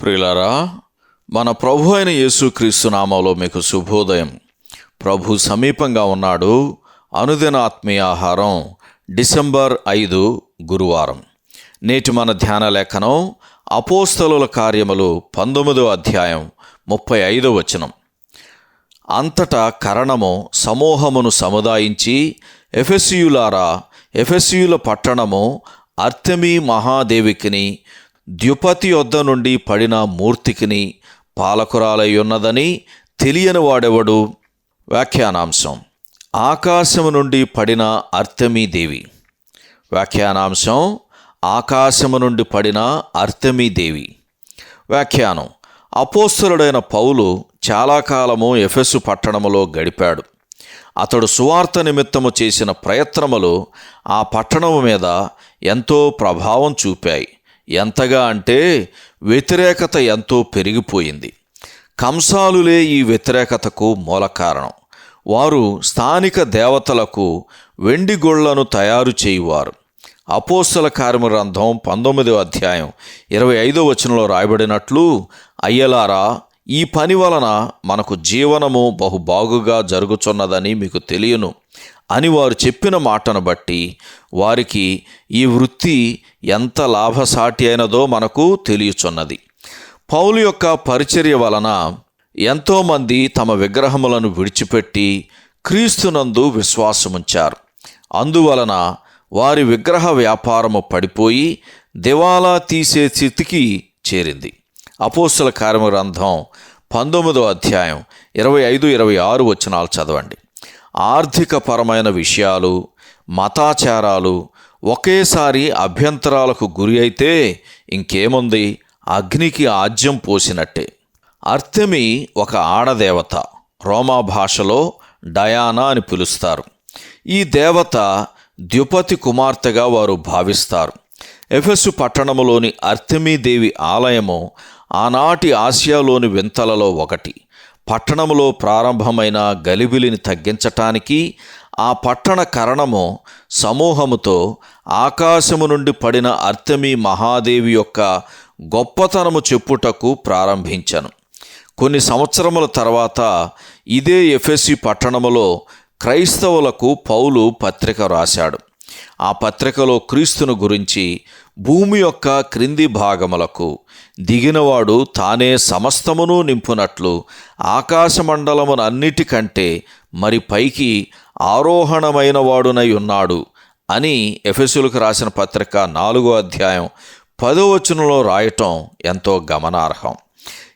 ప్రియులారా మన ప్రభు అయిన యేసుక్రీస్తు నామంలో మీకు శుభోదయం. ప్రభు సమీపంగా ఉన్నాడు. అనుదిన ఆత్మీయ ఆహారం డిసెంబర్ ఐదు గురువారం. నేటి మన ధ్యాన లేఖనం అపోస్తలుల కార్యములు పంతొమ్మిదో అధ్యాయం ముప్పై ఐదో వచనం. అంతటా కరణము సమూహమును సముదాయించి ఎఫెసియులారా ఎఫెసియుల పట్టణము అర్తమీ మహాదేవికిని ద్యుపతి వద్ద నుండి పడిన మూర్తికిని పాలకురాలై ఉన్నదని తెలియని వాడెవడు? వ్యాఖ్యానాంశం. ఆకాశము నుండి పడిన అర్తమీదేవి వ్యాఖ్యానాంశం. ఆకాశము నుండి పడిన అర్తమీదేవి వ్యాఖ్యానం. అపోస్తలుడైన పౌలు చాలా కాలము ఎఫెసు పట్టణములో గడిపాడు. అతడు సువార్త నిమిత్తము చేసిన ప్రయత్నములు ఆ పట్టణము మీద ఎంతో ప్రభావం చూపాయి. ఎంతగా అంటే వ్యతిరేకత ఎంతో పెరిగిపోయింది. కంసాలులే ఈ వ్యతిరేకతకు మూల కారణం. వారు స్థానిక దేవతలకు వెండి గొళ్ళను తయారు చేయువారు. అపోస్తల కార్యగ్రంథం పంతొమ్మిదవ అధ్యాయం ఇరవై ఐదో వచనంలో రాయబడినట్లు అయ్యలారా ఈ పని వలన మనకు జీవనము బహుబాగుగా జరుగుచున్నదని మీకు తెలియను. అని వారు చెప్పిన మాటను బట్టి వారికి ఈ వృత్తి ఎంత లాభసాటి అయినదో మనకు తెలియచున్నది. పౌలు యొక్క పరిచర్య వలన ఎంతోమంది తమ విగ్రహములను విడిచిపెట్టి క్రీస్తునందు విశ్వాసముంచారు. అందువలన వారి విగ్రహ వ్యాపారము పడిపోయి దివాలా తీసే స్థితికి చేరింది. అపోస్తుల కార్యగ్రంథం పంతొమ్మిదో అధ్యాయం ఇరవై ఐదు ఇరవై ఆరు వచనాలు చదవండి. ఆర్థికపరమైన విషయాలు మతాచారాలు ఒకేసారి అభ్యంతరాలకు గురి అయితే ఇంకేముంది? అగ్నికి ఆజ్యం పోసినట్టే. అర్తెమి ఒక ఆడదేవత రోమా భాషలో డయానా అని పిలుస్తారు. ఈ దేవత ద్యుపతి కుమార్తెగా వారు భావిస్తారు. ఎఫెసు పట్టణములోని అర్తెమీదేవి ఆలయము ఆనాటి ఆసియాలోని వింతలలో ఒకటి. పట్టణములో ప్రారంభమైన గలిబిలిని తగ్గించటానికి ఆ పట్టణ కరణము సమూహముతో ఆకాశము నుండి పడిన అర్తమి మహాదేవి యొక్క గొప్పతనము చెప్పుటకు ప్రారంభించను. కొన్ని సంవత్సరముల తర్వాత ఇదే ఎఫ్ఎస్సి పట్టణములో క్రైస్తవులకు పౌలు పత్రిక రాశాడు. ఆ పత్రికలో క్రీస్తును గురించి భూమి యొక్క క్రింది భాగములకు దిగినవాడు తానే సమస్తమును నింపునట్లు ఆకాశమండలమునన్నిటికంటే మరి పైకి ఆరోహణమైన వాడునై ఉన్నాడు అని ఎఫెసులకు రాసిన పత్రిక నాలుగో అధ్యాయం పదవచనంలో రాయటం ఎంతో గమనార్హం.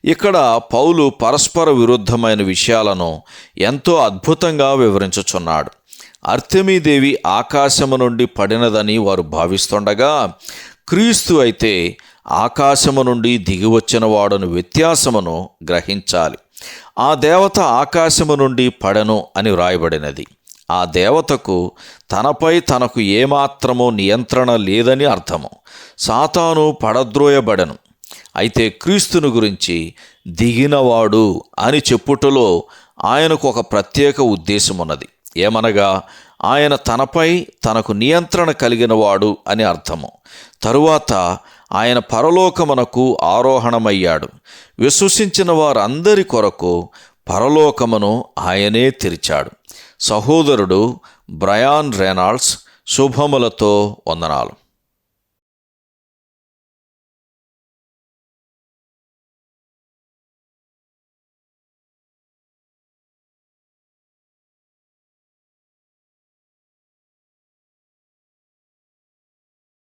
ఇక్కడ పౌలు పరస్పర విరుద్ధమైన విషయాలను ఎంతో అద్భుతంగా వివరించుచున్నాడు. అర్తమీదేవి ఆకాశము నుండి పడినదని వారు భావిస్తుండగా క్రీస్తు అయితే ఆకాశము నుండి దిగివచ్చిన వాడును వ్యత్యాసమును గ్రహించాలి. ఆ దేవత ఆకాశము నుండి పడను అని వ్రాయబడినది. ఆ దేవతకు తనపై తనకు ఏమాత్రమో నియంత్రణ లేదని అర్థము. సాతాను పడద్రోయబడను. అయితే క్రీస్తుని గురించి దిగినవాడు అని చెప్పుటలో ఆయనకు ఒక ప్రత్యేక ఉద్దేశం ఉన్నది ఏమనగా ఆయన తనపై తనకు నియంత్రణ కలిగినవాడు అని అర్థము. తరువాత ఆయన పరలోకమునకు ఆరోహణమయ్యాడు. విశ్వసించిన వారందరి కొరకు పరలోకమును ఆయనే తెరిచాడు. సహోదరుడు బ్రయాన్ రెనాల్డ్స్ శుభములతో వందనాలు.